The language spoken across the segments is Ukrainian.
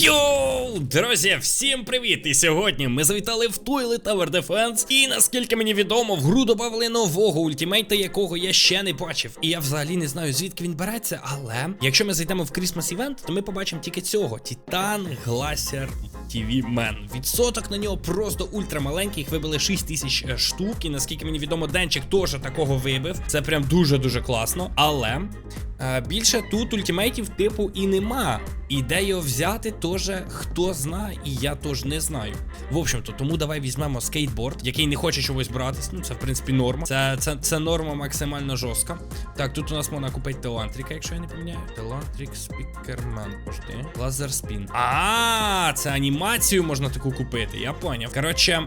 Йоу, друзі, всім привіт! І сьогодні ми завітали в Toilet Tower Defense. І наскільки мені відомо, в гру додали нового ультимейта, якого я ще не бачив. І я взагалі не знаю, звідки він береться. Але якщо ми зайдемо в Christmas Event, то ми побачимо тільки цього: Титан Гласер TV Man. Відсоток на нього просто ультрамаленький. Їх вибили 6 тисяч е, штук. І наскільки мені відомо, Денчик теж такого вибив. Це прям дуже-дуже класно. Але. Е, Більше тут ультимейтів типу і нема. І де його взяти, теж хто знає, і я теж не знаю. В общем-то, тому давай візьмемо скейтборд, який не хоче чогось братись. Ну, це в принципі норма. Це це, це норма максимально жорстка. Так, тут у нас можна купити Телантрика, якщо я не поміняю. Телантрик Спікермен. Пошти. Лазер спін. А, це анімацію можна таку купити. Я поняв. Коротше,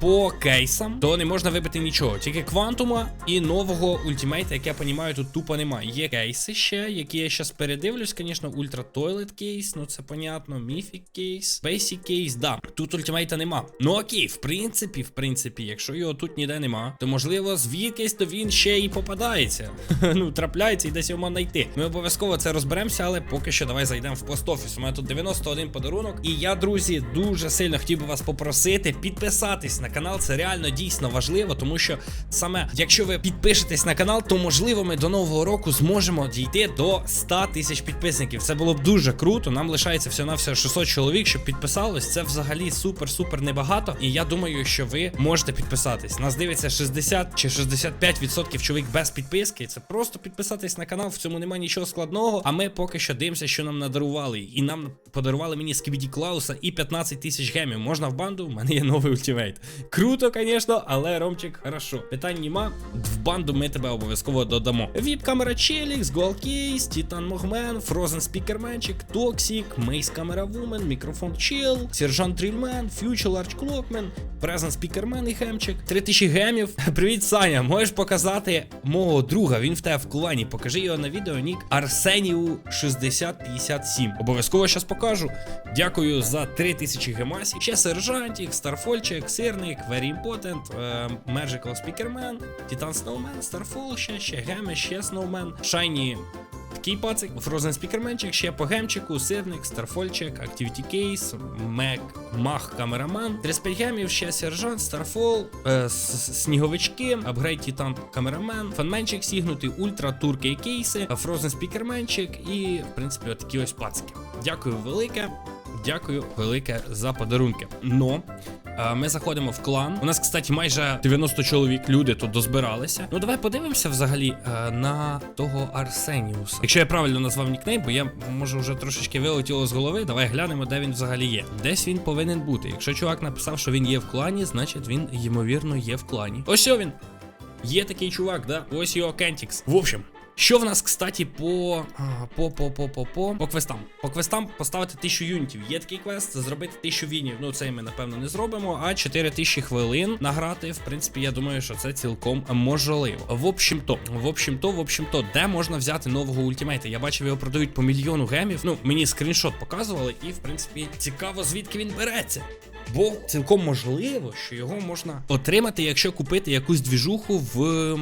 по кейсам, то не можна вибити нічого. Тільки квантума і нового ультимейта, як я розумію, тут тупо немає. Є кейси ще, які я зараз передивлюсь, звісно, Ультра Toilet кейс, ну це понятно. Міфік кейс, Basic кейс, да. Тут ультимейта нема. Ну окей, в принципі, в принципі, якщо його тут ніде нема, то можливо звідкись то він ще і попадається. ну, трапляється і десь його знайти. Ми обов'язково це розберемося, але поки що давай зайдемо в пост-офіс. У мене тут 91 подарунок. І я, друзі, дуже сильно хотів би вас попросити підписатись на канал. Це реально дійсно важливо, тому що саме якщо ви підпишетесь на канал, то можливо ми до нового року зможемо дійти до 100 тисяч підписників. Це було б дуже круто. Нам лишається всього на все 600 чоловік, щоб підписалось. Це взагалі супер-супер небагато. І я думаю, що ви можете підписатись. Нас дивиться 60 чи 65% чоловік без підписки. Це просто підписатись на канал. В цьому немає нічого складного. А ми поки що дивимося, що нам надарували. І нам подарували мені Скібіді Клауса і 15 тисяч гемів. Можна в банду? У мене є новий ультимейт. Круто, звісно, але Ромчик, хорошо. Питань нема. В банду ми тебе обов'язково додамо. Віп-камера Челікс, Голкейс, Титан Могмен, Фрозен Спікерменчик, Токсік, Мейс Камера Вумен, Мікрофон Чил, Сержант Трільмен, Фьючер Ларч Клокмен, Презент Спікермен і Хемчик. 3000 гемів. Привіт, Саня. Можеш показати мого друга. Він в тебе в клані. Покажи його на відео. Нік Арсенію 6057. Обов'язково щас покажу. Дякую за 3000 гемасів. Ще сержантик, Старфольчик, Сирник, Very Important, е, Magical Speakerman, Titan Snowman, Starfall, ще, ще геми, ще Snowman, Shiny Такий пацик, Frozen Speakermanчик, ще по гемчику, сирник, старфольчик, Activity Case, Мек, Мах, камераман, 35 гемів, ще сержант, Старфол, е, сніговички, апгрейд Титан камерамен, фанменчик сігнутий, ультра, турки кейси, Frozen Speakermanчик і, в принципі, отакі ось пацики. Дякую велике. Дякую велике за подарунки. Но ми заходимо в клан. У нас, кстати, майже 90 чоловік. Люди тут дозбиралися. Ну давай подивимося взагалі е, на того Арсеніуса. Якщо я правильно назвав нікнейм, бо я може вже трошечки вилетіло з голови. Давай глянемо, де він взагалі є. Десь він повинен бути. Якщо чувак написав, що він є в клані, значить він ймовірно є в клані. Ось він. Є такий чувак, да? Ось його Кентікс. В общем. Що в нас, кстати, по по по по по по по квестам? По квестам поставити 1000 юнітів. Є такий квест, зробити 1000 вінів. Ну, це ми напевно не зробимо. А 4000 хвилин награти. В принципі, я думаю, що це цілком можливо. В общем-то, в общем-то, в общем-то, де можна взяти нового ультимейта? Я бачив, його продають по мільйону гемів. Ну, мені скріншот показували, і в принципі цікаво, звідки він береться. Бо цілком можливо, що його можна отримати, якщо купити якусь двіжуху в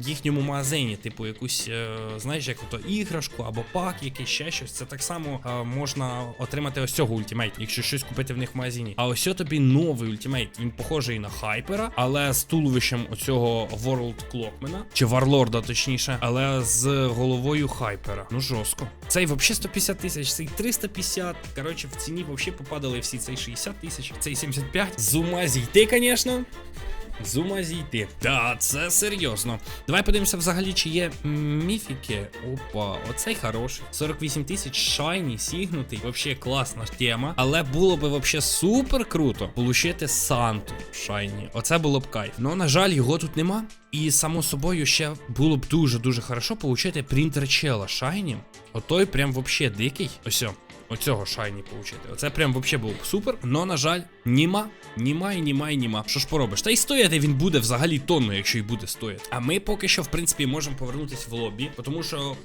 їхньому магазині, типу якусь, е, знаєш, як ото іграшку або пак, якийсь ще щось. Це так само е, можна отримати ось цього ультимейт, якщо щось купити в них в магазині. А ось тобі новий ультимейт. Він похожий на хайпера, але з туловищем оцього World Clockmana, чи Варлорда, точніше, але з головою хайпера. Ну жорстко. Цей взагалі 150 тисяч, цей 350. Коротше, в ціні взагалі попадали всі цей 60 тисяч, цей 75. З ума зійти, звісно. З ума зійти. Та, це серйозно. Давай подивимося взагалі, чи є міфіки. Опа, оцей хороший. 48 тисяч шайні, сігнутий. Вообще класна тема. Але було би вообще супер круто получити Санту шайні. Оце було б кайф. Ну, на жаль, його тут нема. І само собою ще було б дуже-дуже хорошо получити принтер чела шайні. Отой прям вообще дикий. Ось. Оцього шайні получити. Оце прям вообще було б супер. Но, на жаль, німа, німа і німа і німа. Що ж поробиш? Та й стояти він буде взагалі тонну, якщо й буде стояти. А ми поки що, в принципі, можемо повернутися в лобі, тому що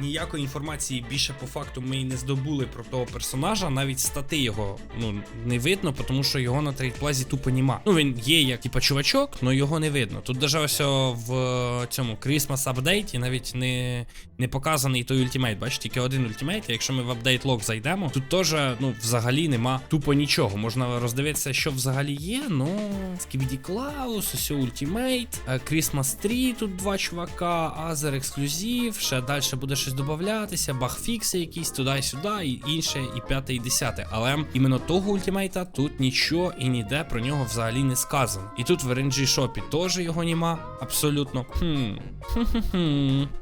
ніякої інформації більше по факту ми і не здобули про того персонажа. Навіть стати його ну не видно, тому що його на трейдплазі тупо нема. Ну він є як типа чувачок, але його не видно. Тут даже в е, цьому Christmas апдейті навіть не, не показаний той ультимейт. Бачите, тільки один ультимейт. Якщо ми в апдейт лог зайдемо, тут теж ну взагалі нема тупо нічого. Можна роздивитися, що взагалі є. Ну Скібіді Клаус, ось ультимейт, Christmas 3, тут два чувака, Азер ексклюзив, ще далі буде щось додатися, багфікси якісь туди-сюди, і інше, і п'яте, і десяте. Але іменно того ультимейта тут нічого і ніде про нього взагалі не сказано. І тут в RNG шопі теж його нема. Абсолютно. Хм.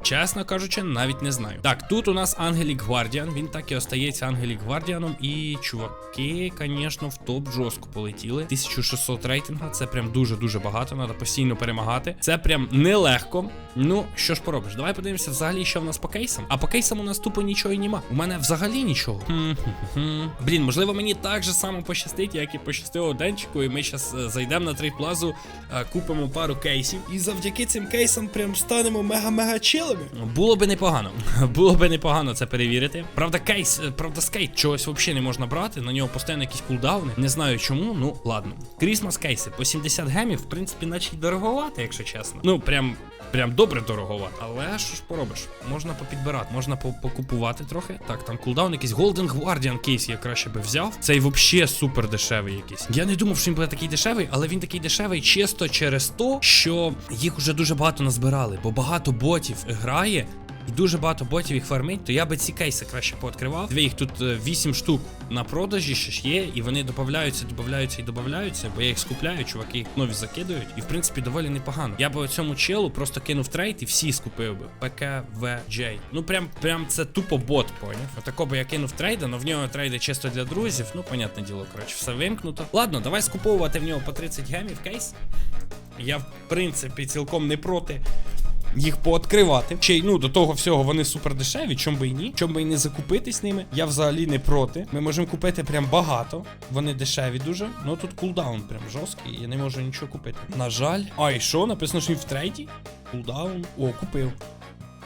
Чесно кажучи, навіть не знаю. Так, тут у нас Ангелік Гвардіан. Він так і остається Ангелік Гвардіаном. І чуваки, звісно, в топ жорстко полетіли. 1600 рейтинга. Це прям дуже-дуже багато. Треба постійно перемагати. Це прям нелегко. Ну, що ж поробиш? Давай подивимося взагалі, що в нас по кейсам. А по кейсам у нас тупо нічого і нема. У мене взагалі нічого. Блін, можливо, мені так же само пощастить, як і пощастило Денчику, і ми зараз зайдемо на трейдплазу, е, купимо пару кейсів. І завдяки цим кейсам прям станемо мега-мега чилими. Було би непогано. Було би непогано це перевірити. Правда, кейс, е, правда, скейт чогось взагалі не можна брати. На нього постійно якісь кулдауни. Не знаю чому, ну ладно. Крісмас кейси по 70 гемів, в принципі, наче дороговато, якщо чесно. Ну, прям. Прям добре дороговато. Але що ж поробиш? Можна попідбирати, можна покупувати трохи. Так, там кулдаун якийсь Golden Guardian кейс я краще би взяв. Цей взагалі супер дешевий якийсь. Я не думав, що він буде такий дешевий, але він такий дешевий чисто через то, що їх уже дуже багато назбирали, бо багато ботів грає. І дуже багато ботів їх фармить, то я би ці кейси краще пооткривав. Дві їх тут 8 штук на продажі ще ж є, і вони додаються, додаються і додаються, бо я їх скупляю, чуваки їх нові закидують. І в принципі доволі непогано. Я би цьому челу просто кинув трейд і всі скупив би. ПКВД. Ну прям прям це тупо бот, поняв. Отако би я кинув трейда, але в нього трейди чисто для друзів. Ну, понятне діло, коротше, все вимкнуто. Ладно, давай скуповувати в нього по 30 гемів кейс. Я, в принципі, цілком не проти їх пооткривати. Й ну до того всього вони супер дешеві, чом би і ні, чом би і не закупитись ними. Я взагалі не проти. Ми можемо купити прям багато. Вони дешеві дуже. Ну тут кулдаун прям жорсткий, я не можу нічого купити. На жаль. А, і що? Написано, що він в трейді? Кулдаун. О, купив.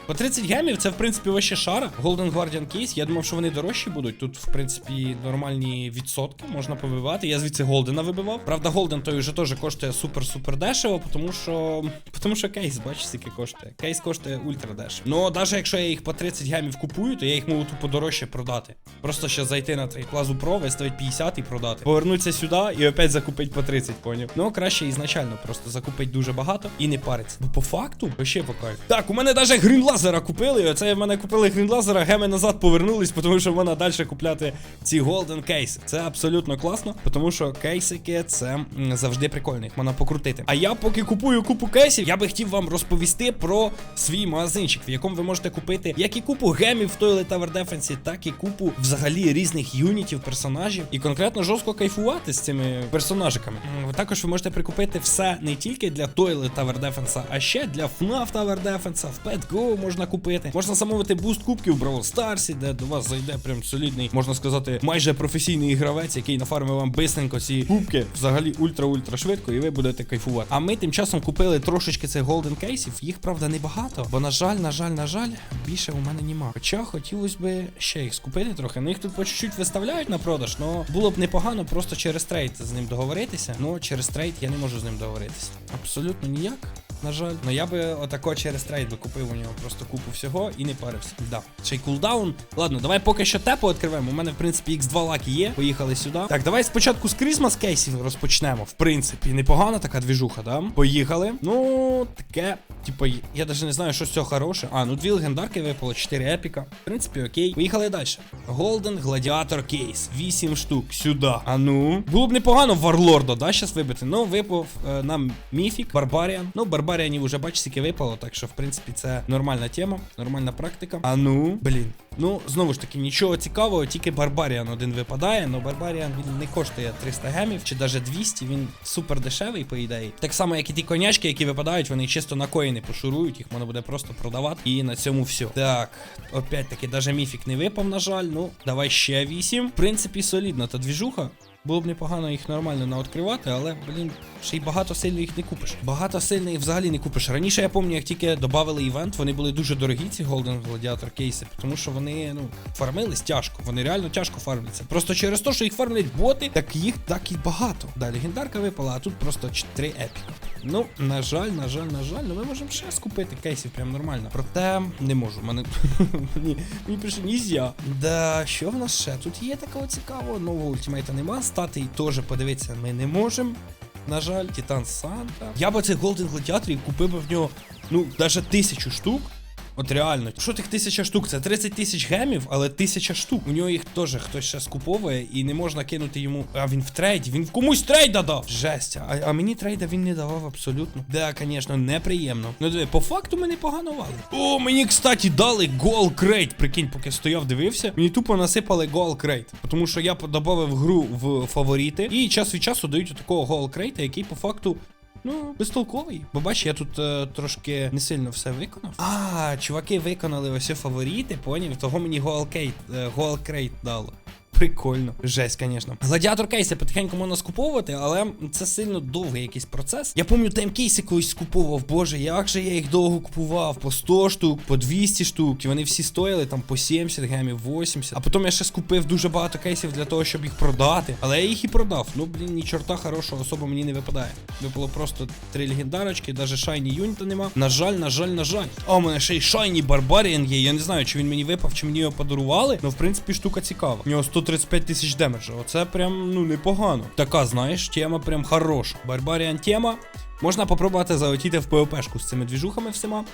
По 30 гемів це в принципі вообще шара. Golden Guardian Case. Я думав, що вони дорожчі будуть. Тут, в принципі, нормальні відсотки можна повибивати. Я звідси Голдена вибивав. Правда, Голден той вже теж коштує супер-супер дешево, тому що. Тому що кейс, бачиш, скільки коштує. Кейс коштує ультра дешево. Ну, навіть якщо я їх по 30 гемів купую, то я їх можу тупо дорожче продати. Просто ще зайти на трейклазу Pro, виставити 50 і продати. Повернутися сюди і опять закупити по 30, поняв. Ну, краще ізначально просто закупити дуже багато і не париться. Бо по факту, вообще по кайфу. Так, у мене навіть грінлазера купили. Оце в мене купили грінлазера, геми назад повернулись, тому що можна далі купляти ці голден кейси. Це абсолютно класно, тому що кейсики це завжди прикольно, їх можна покрутити. А я поки купую купу кейсів, я би хотів вам розповісти про свій магазинчик, в якому ви можете купити як і купу гемів в Toilet Tower Defense, так і купу взагалі різних юнітів, персонажів, і конкретно жорстко кайфувати з цими персонажиками. Також ви можете прикупити все не тільки для Toilet Tower Defense, а ще для FNAF Tower Defense, в PetGo можна купити. Можна замовити буст кубків в Brawl Stars, де до вас зайде прям солідний, можна сказати, майже професійний гравець, який нафармив вам бистренько ці кубки, взагалі ультра-ультра швидко, і ви будете кайфувати. А ми тим часом купили трошечки цих голден кейсів. Їх правда небагато, бо на жаль, на жаль, на жаль, більше у мене нема. Хоча хотілося б ще їх скупити трохи. Ну їх тут по чуть-чуть виставляють на продаж, але було б непогано просто через трейд з ним договоритися. Ну через трейд я не можу з ним договоритися. Абсолютно ніяк. На жаль, ну я би отако через трейд би купив у нього просто купу всього і не парився. Да. Ще й кулдаун. Ладно, давай поки що тепо відкриваємо. У мене, в принципі, X2 лаки є. Поїхали сюди. Так, давай спочатку з Christmas кейсів розпочнемо. В принципі, непогана така двіжуха, да? Поїхали. Ну, таке, типу, я навіть не знаю, що з цього хороше. А, ну дві легендарки випало, 4 епіка. В принципі, окей. Поїхали далі. Golden Gladiator кейс. 8 штук. Сюди. А ну. Було б непогано Варлорда, да, щас вибити. Ну, випав е, нам Міфік, Барбаріан. Ну, Барбаріанів уже бачиш, скільки випало, так що, в принципі, це нормальна тема, нормальна практика. А ну, блін. Ну, знову ж таки, нічого цікавого, тільки Барбаріан один випадає, але Барбаріан він не коштує 300 гемів чи навіть 200, він супер дешевий, по ідеї. Так само, як і ті конячки, які випадають, вони чисто на коїни пошурують, їх можна буде просто продавати. І на цьому все. Так, опять таки, навіть міфік не випав, на жаль. Ну, давай ще 8. В принципі, солідна та двіжуха. Було б непогано їх нормально наоткривати, але, блін, ще й багато сильно їх не купиш. Багато сильно їх взагалі не купиш. Раніше я пам'ятаю, як тільки додали івент, вони були дуже дорогі, ці Golden Gladiator кейси, тому що вони, ну, фармились тяжко. Вони реально тяжко фармляться. Просто через те, що їх фармлять боти, так їх так і багато. Да, легендарка випала, а тут просто 4 епіка. Ну, на жаль, на жаль, на жаль, ну ми можемо ще скупити кейсів прям нормально. Проте не можу. Мене мені, мені пише нізя. Да, що в нас ще? Тут є такого цікавого. Нового ультимейта нема. Стати теж подивитися ми не можемо. На жаль, Титан Санта. Я би цей Голден Гладіаторів купив би в нього, ну, навіть тисячу штук. От реально, що тих тисяча штук? Це 30 тисяч гемів, але тисяча штук. У нього їх теж хтось ще скуповує, і не можна кинути йому. А він в трейді, він комусь трейда дав. Жесть. А, а мені трейда він не давав абсолютно. Да, звісно, неприємно. Ну диви, по факту ми непогано вали. О, мені, кстати, дали гол крейт. Прикинь, поки стояв, дивився. Мені тупо насипали гол крейт. Тому що я додав гру в фаворити. І час від часу дають такого гол крейта, який по факту. Ну, безтолковий. Бо бач, я тут е, трошки не сильно все виконав. А, чуваки виконали ось фаворити, поняв? Того мені Гоалкейт, гол дало. Прикольно. Жесть, звісно. Гладіатор кейси потихеньку можна скуповувати, але це сильно довгий якийсь процес. Я пам'ятаю, таймкейси колись скуповував. Боже, як же я їх довго купував? По 100 штук, по 200 штук. І вони всі стояли там по 70 гемів, 80. А потім я ще скупив дуже багато кейсів для того, щоб їх продати. Але я їх і продав. Ну, блін, ні чорта хорошого особо мені не випадає. Випало просто три легендарочки, навіть шайні юніта нема. На жаль, на жаль, на жаль. А у мене ще й шайні барбаріан є. Я не знаю, чи він мені випав, чи мені його подарували. Ну, в принципі, штука цікава. У нього 135 тисяч демеджа. Оце прям, ну, непогано. Така, знаєш, тема прям хороша. Барбаріан тема. Можна попробувати залетіти в ПВПшку з цими двіжухами всіма.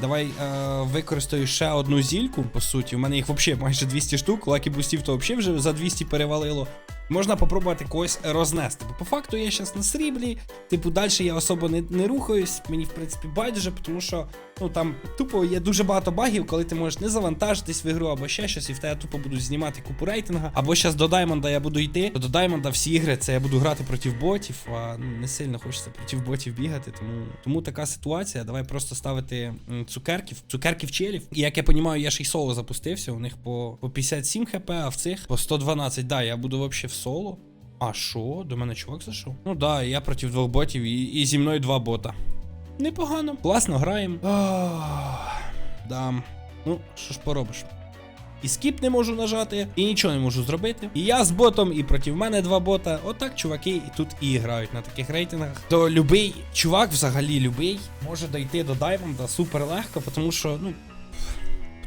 Давай е, використаю ще одну зільку, по суті. У мене їх взагалі майже 200 штук. Лакі бустів то взагалі вже за 200 перевалило. Можна попробувати когось рознести. Бо по факту я зараз на сріблі. Типу, далі я особо не, не рухаюсь. Мені, в принципі, байдуже, тому що ну там тупо є дуже багато багів, коли ти можеш не завантажитись в ігру або ще щось, і в тебе тупо будуть знімати купу рейтинга. Або зараз до Даймонда я буду йти. То до Даймонда всі ігри це я буду грати проти ботів, а не сильно хочеться проти ботів бігати. Тому, тому така ситуація. Давай просто ставити цукерків, цукерків челів. І як я розумію, я ж і соло запустився. У них по, по 57 хп, а в цих по 112. Да, я буду взагалі в соло. А що? До мене чувак зайшов? Ну да, я проти двох ботів і, і зі мною два бота. Непогано. Класно граємо. Ах, Да. Ну, що ж поробиш? І скіп не можу нажати, і нічого не можу зробити. І я з ботом, і проти мене два бота. Отак чуваки і тут і грають на таких рейтингах. То любий чувак, взагалі любий, може дойти до Даймонда супер легко, тому що, ну.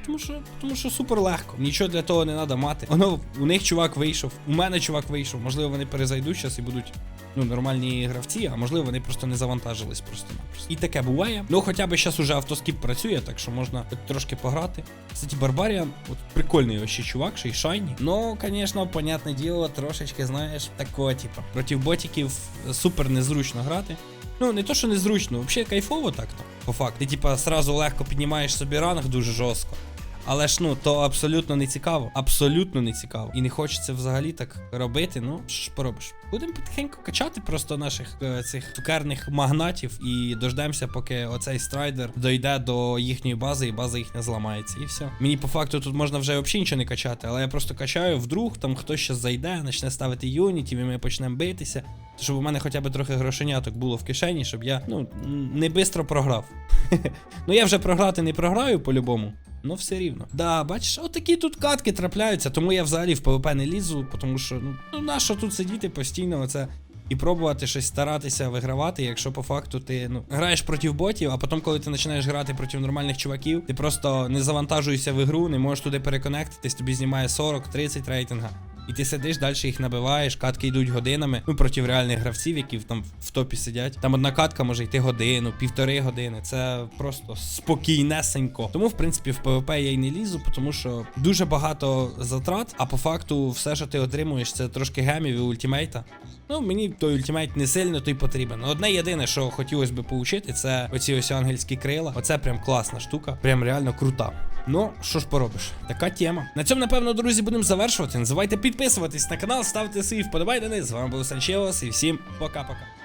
Тому що, тому що супер легко. Нічого для того не треба мати. Воно у них чувак вийшов, у мене чувак вийшов. Можливо, вони перезайдуть зараз і будуть ну, нормальні гравці, а можливо, вони просто не завантажились просто-напросто. І таке буває. Ну, хоча б зараз уже автоскіп працює, так що можна трошки пограти. Кстати, Барбаріан, от прикольний вообще чувак, ще й шайні. Ну, звісно, понятне діло, трошечки, знаєш, такого, типу, проти ботиків супер незручно грати. Ну, не то, що незручно, взагалі кайфово так-то, по факту. Ти, типа, сразу легко піднімаєш собі ранг дуже жорстко. Але ж ну, то абсолютно не цікаво. Абсолютно не цікаво. І не хочеться взагалі так робити. Ну, що ж поробиш? Будемо потихеньку качати просто наших е, цих цукерних магнатів і дождемося, поки оцей страйдер дойде до їхньої бази, і база їхня зламається. І все. Мені по факту тут можна вже взагалі нічого не качати, але я просто качаю, вдруг там хтось ще зайде, почне ставити юніті, і ми почнемо битися. Щоб у мене хоча б трохи грошеняток було в кишені, щоб я ну не бистро програв. ну я вже програти не програю по-любому. Ну, все рівно. Да, бачиш, отакі тут катки трапляються, тому я взагалі в ПВП не лізу, тому що, ну, ну нащо тут сидіти постійно, оце. І пробувати щось старатися вигравати, якщо по факту ти ну граєш проти ботів, а потім, коли ти починаєш грати проти нормальних чуваків, ти просто не завантажуєшся в ігру, не можеш туди переконектитись, тобі знімає 40-30 рейтинга. І ти сидиш, далі їх набиваєш, катки йдуть годинами. Ну, проти реальних гравців, які там в топі сидять. Там одна катка може йти годину, півтори години. Це просто спокійнесенько. Тому, в принципі, в ПВП я й не лізу, тому що дуже багато затрат, а по факту, все, що ти отримуєш, це трошки гемів і ультимейта. Ну, мені той ультимейт не сильно той потрібен. Одне єдине, що хотілося б поучити, це оці ось ангельські крила. Оце прям класна штука, прям реально крута. Ну, що ж поробиш, така тема. На цьому, напевно, друзі, будемо завершувати. Не забувайте підписуватись на канал, ставте свої вподобайки. З вами був Санчеос і всім пока-пока.